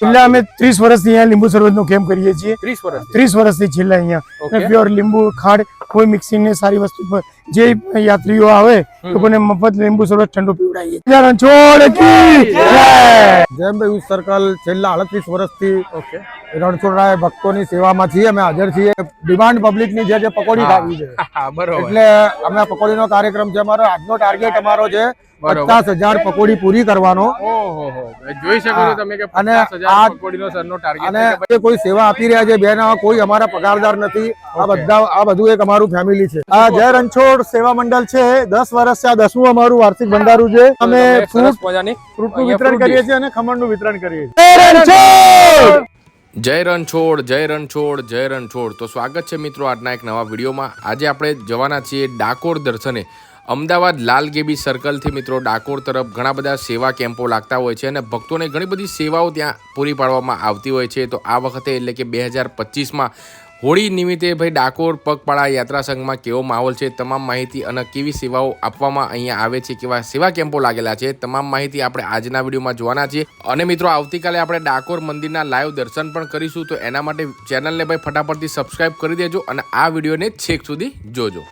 છેલ્લા અમે ત્રીસ વર્ષથી અહીંયા લીંબુ શરબતનો કેમ્પ કરીએ છીએ? ત્રીસ વર્ષ ત્રીસ વર્ષથી છેલ્લા અહીંયા. પ્યોર લીંબુ ખાડ કોઈ મિક્સિંગ ને સારી વસ્તુ પર જે યાત્રીઓ આવે લોકોને મફત લીંબુ શરબત ઠંડુ પીવડાવીએ છીએ. રણછોડ કી! જય! જયંતભાઈ યુથ સર્કલ છેલ્લા અડત્રીસ વર્ષથી ઓકે. રણછોડરાય ભક્તોની સેવામાં છીએ અમે હાજર છીએ. ડિમાન્ડ પબ્લિકની જે જે પકોડી ખાવી છે. એટલે અમે પકોડી પકોડીનો કાર્યક્રમ છે અમારો આજનો ટાર્ગેટ અમારો છે પચાસ હજાર પકોડી પૂરી કરવાનો. જોઈ શકો છો તમે કે અને આ- પકોડીનો સરનો ટાર્ગેટ અને કોઈ સેવા આપી રહ્યા છે બેન કોઈ અમારા પગારદાર નથી. આ બધા આ બધું એક અમારું ફેમિલી છે. આ જય રણછોડ સેવા મંડળ છે. દસ વર્ષ આ દસમું અમારું વાર્ષિક ભંડારું છે. અમે ફ્રૂટ ફ્રૂટનું વિતરણ કરીએ છીએ અને ખમણનું વિતરણ કરીએ છીએ. જય રણછોડ જય રણછોડ જય રણછોડ. તો સ્વાગત છે મિત્રો આજના એક નવા વિડીયોમાં. આજે આપણે જવાના છીએ ડાકોર દર્શને. અમદાવાદ લાલ ગેબી સર્કલથી મિત્રો ડાકોર તરફ ઘણા બધા સેવા કેમ્પો લાગતા હોય છે અને ભક્તોને ઘણી બધી સેવાઓ ત્યાં પૂરી પાડવામાં આવતી હોય છે. તો આ વખતે એટલે કે બે હજાર પચીસમાં હોળી નિમિત્તે ભાઈ ડાકોર, પગપાળા યાત્રા સંઘમાં કેવો માહોલ છે, તમામ માહિતી અને કેવી સેવાઓ આપવામાં અહીંયા આવે છે, કેવા સેવા કેમ્પો લાગેલા છે, તમામ માહિતી આપણે આજના વિડીયોમાં જોવાના છીએ અને મિત્રો, આવતીકાલે આપણે ડાકોર મંદિરના લાઈવ દર્શન પણ કરીશું, તો એના માટે ચેનલને ભાઈ ફટાફટથી સબસ્ક્રાઇબ કરી દેજો અને આ વિડીયોને છેક સુધી જોજો.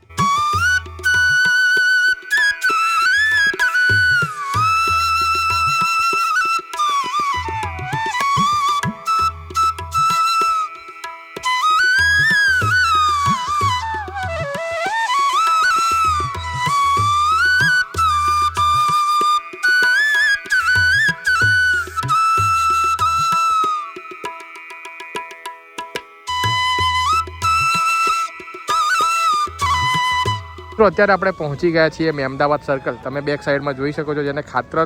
મિત્રો, અત્યારે આપણે પહોંચી ગયા છીએ મેમદાવાદ સર્કલ તમે બેક સાઈડમાં જોઈ શકો છો જેને ખાતર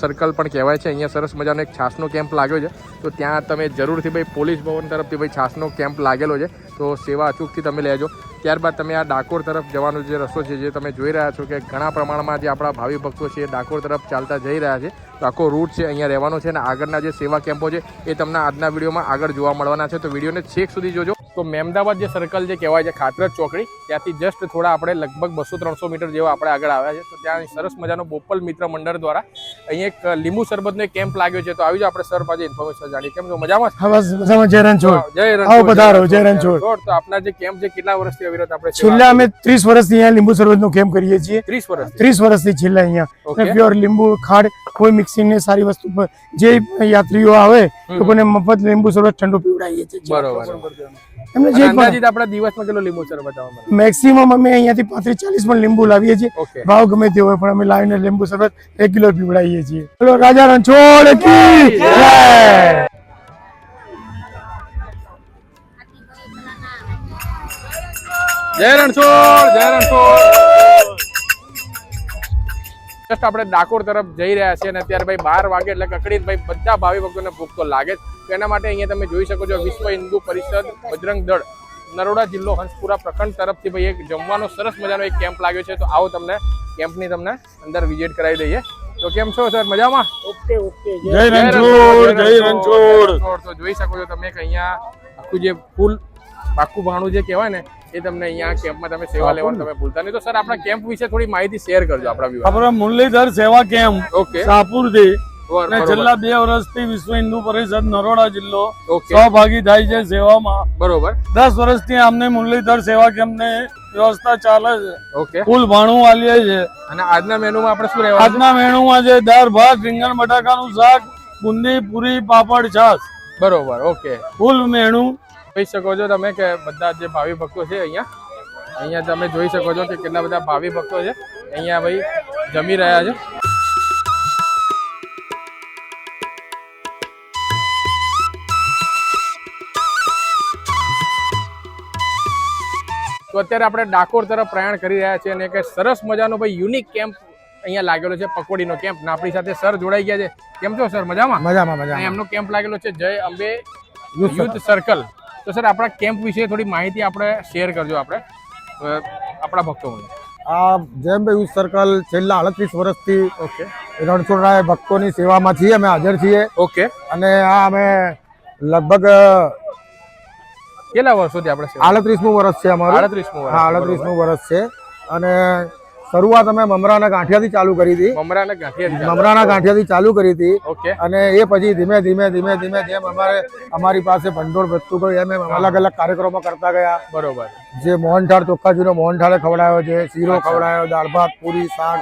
સર્કલ પણ કહેવાય છે. અહીંયા સરસ મજાનો એક છાસનો કેમ્પ લાગ્યો છે. તો ત્યાં તમે જરૂરથી ભાઈ પોલીસ ભવન તરફથી ભાઈ છાસનો કેમ્પ લાગેલો છે. તો સેવા અચૂકથી તમે લેજો. ત્યારબાદ તમે આ ડાકોર તરફ જવાનો જે રસ્તો છે, જે તમે જોઈ રહ્યા છો કે ઘણા પ્રમાણમાં જે આપણા ભાવિ ભક્તો છે એ ડાકોર તરફ ચાલતા જઈ રહ્યા છે. તો આખો રૂટ છે અહીંયા રહેવાનો છે અને આગળના જે સેવા કેમ્પો છે એ તમને આજના વિડીયોમાં આગળ જોવા મળવાના છે. તો વિડીયોને છેક સુધી જોજો. તો મેમદાવાદ જે સર્કલ જે કહેવાય છે ખાતરજ ચોકડી ત્યાંથી જસ્ટ થોડા આપણે લગભગ બસો ત્રણસો મીટર જેવા આપણે આગળ આવ્યા છે. તો ત્યાં સરસ મજાનો બોપલ મિત્ર મંડળ દ્વારા અહીંયા એક લીંબુ સરબતનો કેમ્પ લાગ્યો છે. તો આવી જાઓ આપણે સર પાસે ઇન્ફોર્મેશન જાણીએ. કેમ છો? મજામાં બસ મજામાં. જય રણછોડ. જય રણછોડ, પધારો, જય જય રણછોડ. તો આપના જે કેમ્પ છે કેટલા વર્ષથી અવિરત આપણે છેલ્લા અમે ત્રીસ વર્ષથી અહીંયા લીંબુ સરબતનો કેમ્પ કરીએ છીએ. ત્રીસ વર્ષ ત્રીસ વર્ષથી છેલ્લા અહીંયા. પ્યોર લીંબુ ખાડ કોઈ મિક્સિંગ ને સારી વસ્તુ જે યાત્રીઓ આવે લોકોને મફત લીંબુ સરબત ઠંડુ પીવડાવીએ છીએ. બરોબર. અને જે અંદાજિત આપણા દિવસમાં કેટલો લીંબુ સર બતાવવા મેક્સિમમ અમે અહીંયાથી પાંત્રીસ ચાલીસ પણ લીંબુ લાવીએ છીએ. ભાવ ગમે તે હોય પણ અમે લાવીને લીંબુ શરબત રેગ્યુલર પીવડાવીએ છીએ. ચલો રાજા રણછોડ કી જય! જય રણછોડ જય રણછોડ. જસ્ટ આપણે ડાકોર તરફ જઈ રહ્યા છીએ અને અત્યારે ભાઈ બાર વાગે એટલે કકડી ભાઈ બધા ભાવિ ભક્તોને ભૂખ તો લાગે જ. તો એના માટે અહીંયા તમે જોઈ શકો છો વિશ્વ હિન્દુ પરિષદ બજરંગ દળ નરોડા જિલ્લો હંસપુરા પ્રખંડ તરફથી ભાઈ એક જમવાનો સરસ મજાનો એક કેમ્પ લાગ્યો છે. તો આવો તમને કેમ્પની તમને અંદર વિઝિટ કરાવી દઈએ. તો કેમ છો સર મજામાં? જય રણછોડ જય રણછોડ તો જોઈ શકો છો તમે કે અહીંયા આખું જે ફૂલ પાકું ભાણું જે કહેવાય ને એ તમને અહીંયા કેમ્પમાં તમે સેવા લેવાનું તમે ભૂલતા નહીં. તો સર આપણા કેમ્પ વિશે થોડી માહિતી શેર કરજો આપણા વ્યૂઅર આપણે મુરલીધર સેવા કેમ્પ ઓકે. શાહપુરથી અને છેલ્લા બે વર્ષથી વિશ્વ હિન્દુ પરિષદ નરોડા જિલ્લો સહભાગી થાય છે સેવામાં. બરોબર. દસ વર્ષથી અમને મુરલીધર સેવા કેમ્પને વ્યવસ્થા ચાલે છે. ઓકે. ફૂલ ભાણું વાલીએ છે. અને આજના મેનુમાં આપણે શું રહેવાનું? આજના મેનુમાં છે દાળ ભાત રીંગણ બટાકાનું શાક બુંદી પૂરી પાપડ છાશ. બરોબર. ઓકે. ફૂલ મેનુ જોઈ શકો છો તમે કે બધા જે ભાવિ ભક્તો છે અહીંયા અહીંયા તમે જોઈ શકો છો કે કેટલા બધા ભાવિ ભક્તો છે. અહીંયા ભાઈ જમી રહ્યા છે. તો અત્યારે આપણે ડાકોર તરફ પ્રયાણ કરી રહ્યા છીએ અને એક સરસ મજાનો ભાઈ યુનિક કેમ્પ અહીંયા લાગેલો છે પકોડીનો કેમ્પ ને આપણી સાથે સર જોડાઈ ગયા છે. કેમ છો સર મજામાં? મજામાં મજા મજામાં એમનો કેમ્પ લાગેલો છે. જય અંબે યુથ સર્કલ તો સર આપણા કેમ્પ વિશે થોડી માહિતી આપણે શેર કરજો આપણે આપણા ભક્તો આ જયંતભાઈ યુથ સર્કલ છેલ્લા અડત્રીસ વર્ષથી ઓકે. રણછોડરાય ભક્તોની સેવામાં છીએ અમે હાજર છીએ. ઓકે. અને આ અમે લગભગ કેટલા વર્ષોથી આપણે આડત્રીસમું વર્ષ છે અમારું. આડત્રીસમું. હા આડત્રીસમું વર્ષ છે. અને શરૂઆત અમે મમરાના ગાંઠિયાથી ચાલુ કરી હતી. મમરાના ગાંઠિયા મમરાના ગાંઠિયાથી ચાલુ કરી હતી. ઓકે. અને એ પછી ધીમે ધીમે ધીમે ધીમે જેમ અમારે અમારી પાસે ભંડોળ વધતું ગયું એમ એમ અલગ અલગ કાર્યક્રમો કરતા ગયા. બરોબર. જે મોહનથાળ ચોખ્ખાજીનો મોહનથાળે ખવડાયો છે શીરો ખવડાયો દાળ ભાત પૂરી શાક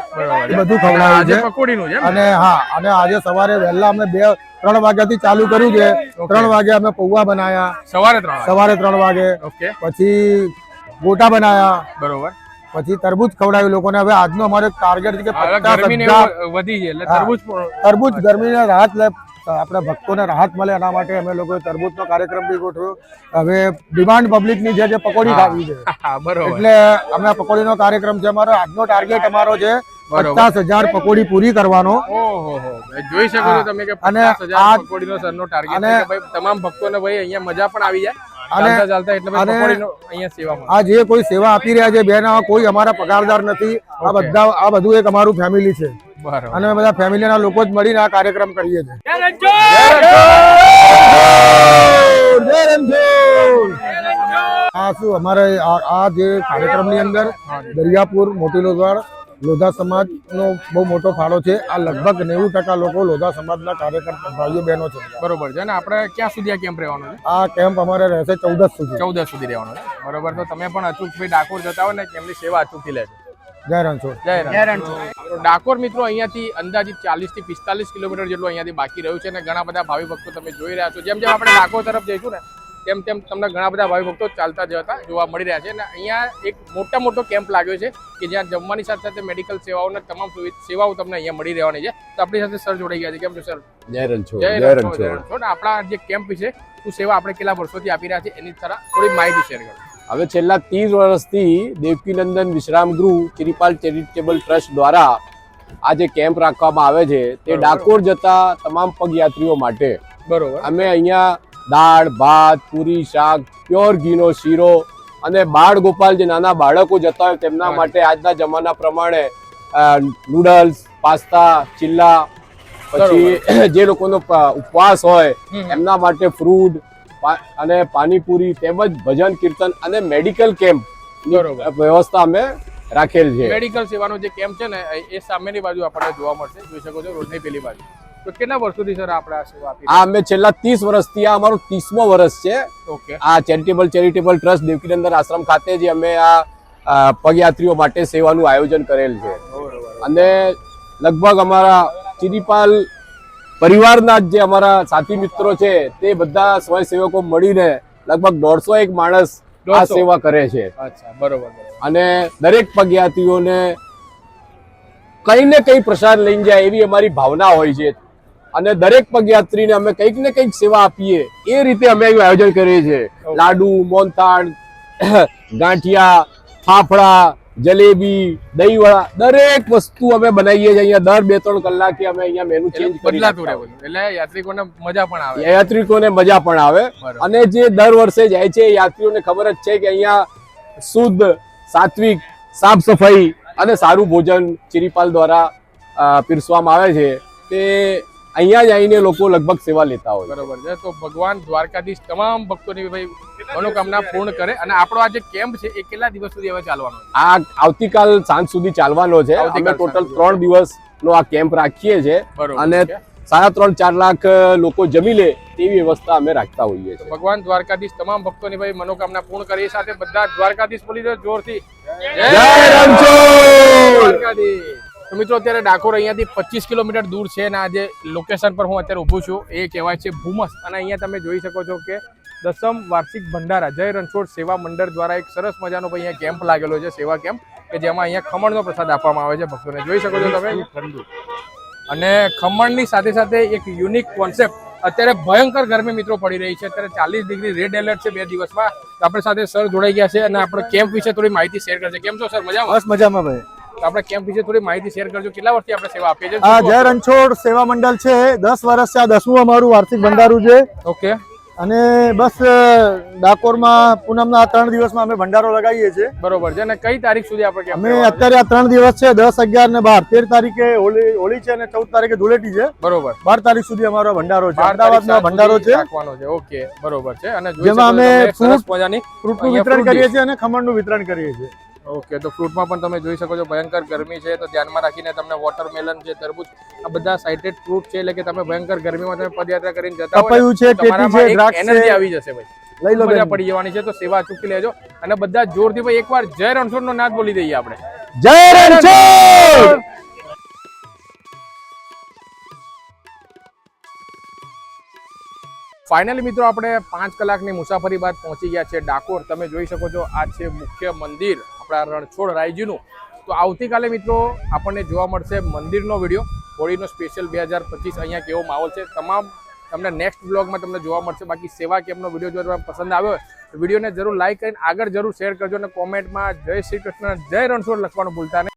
એ બધું ખવડાયું છે. પકોડીનું? અને હા અને આજે સવારે વહેલા અમે બે ત્રણ વાગ્યાથી ચાલુ કર્યું છે. ત્રણ વાગે અમે પૌવા બનાયા. સવારે ત્રણ. સવારે ત્રણ વાગે. ઓકે. પછી ગોટા બનાયા. બરોબર. પછી તરબૂચ ખવડાવ્યું લોકોને. હવે આજનો અમારો ટાર્ગેટ છે કે પચાસ વધી છે એટલે તરબૂચ તરબૂચ ગરમીને રાહત લે આપણા ભક્તોને રાહત મળે એના માટે અમે લોકોએ તરબૂચનો કાર્યક્રમ બી ગોઠવ્યો. હવે ડિમાન્ડ પબ્લિકની છે જે પકોડી ખાવી છે. એટલે અમે પકોડીનો કાર્યક્રમ છે અમારો. આજનો ટાર્ગેટ અમારો છે. પચાસ હજાર પકોડી પૂરી કરવાનો. જોઈ શકો છો તમે કે અને આ- પકોડીનો સરનો ટાર્ગેટ અને- છે કે ભાઈ તમામ ભક્તોને ભાઈ અહીંયા મજા પણ આવી જાય. અને- ચાલતા ચાલતા એટલે ભાઈ અને- પકોડીનો અહીંયા સેવા આ જે કોઈ સેવા આપી રહ્યા છે બેન કોઈ અમારા પગારદાર નથી. આ બધા આ બધું એક અમારું ફેમિલી છે. અને અમે બધા ફેમિલીના લોકો જ મળીને આ કાર્યક્રમ કરીએ છીએ. આ શું અમારે આ આ જે કાર્યક્રમની અંદર દરિયાપુર મોટી લોધાળ લોધા સમાજનો બહુ મોટો ફાળો છે. આ લગભગ નેવું ટકા લોકો લોધા સમાજના કાર્યકર્તા ભાઈઓ બહેનો છે. બરોબર છે. ને આપણે ક્યાં સુધી આ કેમ્પ રહેવાનો છે? આ કેમ્પ અમારે રહેશે ચૌદસ સુધી. ચૌદસ સુધી રહેવાનો છે. બરોબર. તો તમે પણ અચૂક ભાઈ ડાકોર જતા હોય ને એમની સેવા અચૂકથી લેજો. જય રણછોડ જય રણછોડ. ડાકોર મિત્રો અહીંયાથી અંદાજિત ચાલીસથી પિસ્તાલીસ કિલોમીટર જેટલું અહીંયાથી બાકી રહ્યું છે અને ઘણા બધા ભાવિ ભક્તો તમે જોઈ રહ્યા છો. જેમ જેમ આપણે ડાકોર તરફ જઈશું ને તેમ તેમ તમને ઘણા બધા ભાવિ ભક્તો ચાલતા જતા જોવા મળી રહ્યા છે. અને અહીંયા એક મોટા મોટો કેમ્પ લાગ્યો છે કે જ્યાં જમવાની સાથે સાથે મેડિકલ સેવાઓને તમામ સેવાઓ તમને અહીંયા મળી રહેવાની છે. તો આપણી સાથે સર જોડાઈ ગયા છે. કેમ છો સર? જય રણછોડ જય રણછોડ. આપણા જે કેમ્પ વિશે શું સેવા આપણે કેટલા વર્ષોથી આપી રહ્યા છે એની તરફ થોડી માહિતી શેર કરો. હવે છેલ્લા ત્રીસ વર્ષથી દેવકીનંદન વિશ્રામ ગૃહ ચિરીપાલ ચેરિટેબલ ટ્રસ્ટ દ્વારા આ જે કેમ્પ રાખવામાં આવે છે તે ડાકોર જતા તમામ પગયાત્રીઓ માટે. બરોબર. અમે અહીંયા દાળ ભાત પૂરી શાક પ્યોર ઘીનો શીરો અને બાળ ગોપાલ જે નાના બાળકો જતા હોય તેમના માટે આજના જમાના પ્રમાણે નૂડલ્સ પાસ્તા ચિલ્લા પછી જે લોકોનો ઉપવાસ હોય એમના માટે ફ્રૂટ અને પાણીપુરી તેમજ ભજન કીર્તન અને મેડિકલ કેમ્પ વ્યવસ્થા અમે રાખેલ છે. મેડિકલ સેવાનો જે કેમ્પ છે ને એ- સામેની બાજુ આપણને જોવા મળશે. જોઈ શકો છો રોડની પેલી બાજુ. તો કેટલા વર્ષોથી સર આપણે આ સેવા આપી આ અમે છેલ્લા ત્રીસ વર્ષથી આ અમારું ત્રીસમો વર્ષ છે. ઓકે. આ charitable charitable trust Devkinandan Ashram ખાતે જે અમે આ પગયાત્રીઓ માટે સેવાનું આયોજન કરેલ છે. અને લગભગ અમારા ચિરીપાલ પરિવારના જે અમારા સાથી મિત્રો છે તે બધા સ્વયંસેવકો મળીને લગભગ દોઢસો એક માણસ આ સેવા કરે છે. બરોબર. અને દરેક પગયાત્રીઓને કંઈ ને કંઈ પ્રસાદ લઈને જાય એવી અમારી ભાવના હોય છે. અને દરેક પગયાત્રીને અમે કંઈક ને કંઈક સેવા આપીએ એ રીતે અમે આયોજન કરીએ છીએ. લાડુ મોનથાળ ગાંઠિયા ફાફડા જલેબી દહીંવડા દરેક વસ્તુ અમે બનાવીએ છીએ. અહીંયા દર બે ત્રણ કલાકે અમે અહીંયા મેનુ ચેન્જ બદલાતું રહે એટલે યાત્રિકોને મજા પણ આવે. યાત્રિકોને મજા પણ આવે. અને જે દર વર્ષે જાય છે યાત્રીઓને ખબર જ છે કે અહીંયા શુદ્ધ સાત્વિક સાફ સફાઈ અને સારું ભોજન ચિરીપાલ દ્વારા પીરસવામાં આવે છે. તે અહીંયા જ આવીને લોકો લગભગ સેવા લેતા હોય બરોબર છે. તો ભગવાન દ્વારકાધીશ તમામ ભક્તોની ભાઈ મનોકામના પૂર્ણ કરે અને આપણો આ જે કેમ્પ છે એ કેટલા દિવસ સુધી હવે ચાલવાનો આ આવતીકાલ સાંજ સુધી ચાલવાનો છે. અમે ટોટલ ત્રણ ત્રણ દિવસનો આ કેમ્પ રાખીએ છીએ અને સાડા ત્રણ ચાર લાખ લોકો જમી લે તેવી વ્યવસ્થા અમે રાખતા હોઈએ છીએ. ભગવાન દ્વારકાધીશ તમામ ભક્તોની ભાઈ મનોકામના પૂર્ણ કરે એ સાથે બધા દ્વારકાધીશ બોલી દો જોરથી. જય રણછોડ દ્વારકાધીશ. તો મિત્રો, અત્યારે ડાકોર અહીંયાથી પચીસ કિલોમીટર દૂર છે અને આ જે લોકેશન પર હું અત્યારે ઊભું છું. એ કહેવાય છે ભૂમસ. અને અહીંયા તમે જોઈ શકો છો કે દસમ વાર્ષિક ભંડારા, જય રણછોડ સેવા મંડળ દ્વારા એક સરસ મજાનો અહીંયા કેમ્પ લાગેલો છે, સેવા કેમ્પ, કે જેમાં અહીંયા ખમણનો પ્રસાદ આપવામાં આવે છે ભક્તોને. જોઈ શકો છો તમે? અને ખમણની સાથે સાથે એક યુનિક કોન્સેપ્ટ અત્યારે ભયંકર ગરમી મિત્રો પડી રહી છે. અત્યારે ચાલીસ ડિગ્રી રેડ એલર્ટ છે બે દિવસમાં. આપણે સાથે સર જોડાઈ ગયા છે અને આપણે કેમ્પ વિશે થોડી માહિતી શેર કરશે. કેમ છો સર? મજામાં? બસ મજામાં ભાઈ. આપણે કેમ્પ વિશે થોડી માહિતી શેર કરજો. કેટલા વર્ષથી આપણે સેવા આપીએ આ છીએ જય રણછોડ સેવા મંડળ છે. દસ વર્ષ આ દસમું અમારું વાર્ષિક ભંડારું છે. ઓકે. અને બસ ડાકોરમાં પૂનમના આ ત્રણ દિવસમાં અમે ભંડારો લગાવીએ છીએ. બરોબર છે. અને કઈ તારીખ સુધી આપણે અમે અત્યારે આ ત્રણ દિવસ છે. દસ અગિયાર ને બાર. તેર તારીખે હોળી હોળી છે અને ચૌદ તારીખે ધૂળેટી છે. બરોબર. બાર તારીખ સુધી અમારો ભંડારો છે. 12 તારીખ અમદાવાદનો ભંડારો છે. છે. ઓકે. બરોબર છે. અને જેમાં અમે ફ્રૂટ મજાની ફ્રૂટનું વિતરણ કરીએ છીએ અને ખમણનું વિતરણ કરીએ છીએ. ઓકે તો ફ્રૂટમાં પણ તમે જોઈ શકો છો ભયંકર ગરમી છે તો ધ્યાનમાં રાખીને તમને વોટરમેલન છે તરબૂચ આ બધા સાઇટેડ ફ્રૂટ છે એટલે કે તમે ભયંકર ગરમીમાં તમે પદયાત્રા કરીને જતા હોય છે તમારામાં એનર્જી આવી જશે ભાઈ. લઈ લો મજા પડી જવાની છે તો સેવા ચૂકી લેજો. અને બધા જોરથી ભાઈ એકવાર જય રણછોડ નો નાદ બોલી દઈએ આપણે. જય રણછોડ! ફાઇનલી મિત્રો આપણે પાંચ કલાકની મુસાફરી બાદ પહોંચી ગયા છે ડાકોર. તમે જોઈ શકો છો આ છે મુખ્ય મંદિર. આપણા રણછોડ રાયજીનું. તો આવતીકાલે મિત્રો આપણને જોવા મળશે મંદિરનો વીડિયો. હોળીનો સ્પેશિયલ બે હજાર પચીસ અહીંયા કેવો માહોલ છે. તમામ તમને નેક્સ્ટ બ્લોગમાં તમને જોવા મળશે. બાકી સેવા કેમ્પનો વીડિયો જો તમને પસંદ આવ્યો તો વિડીયોને જરૂર લાઇક કરીને આગળ જરૂર શેર કરજો અને કોમેન્ટમાં જય શ્રી કૃષ્ણ, જય રણછોડ લખવાનું ભૂલતા નહીં.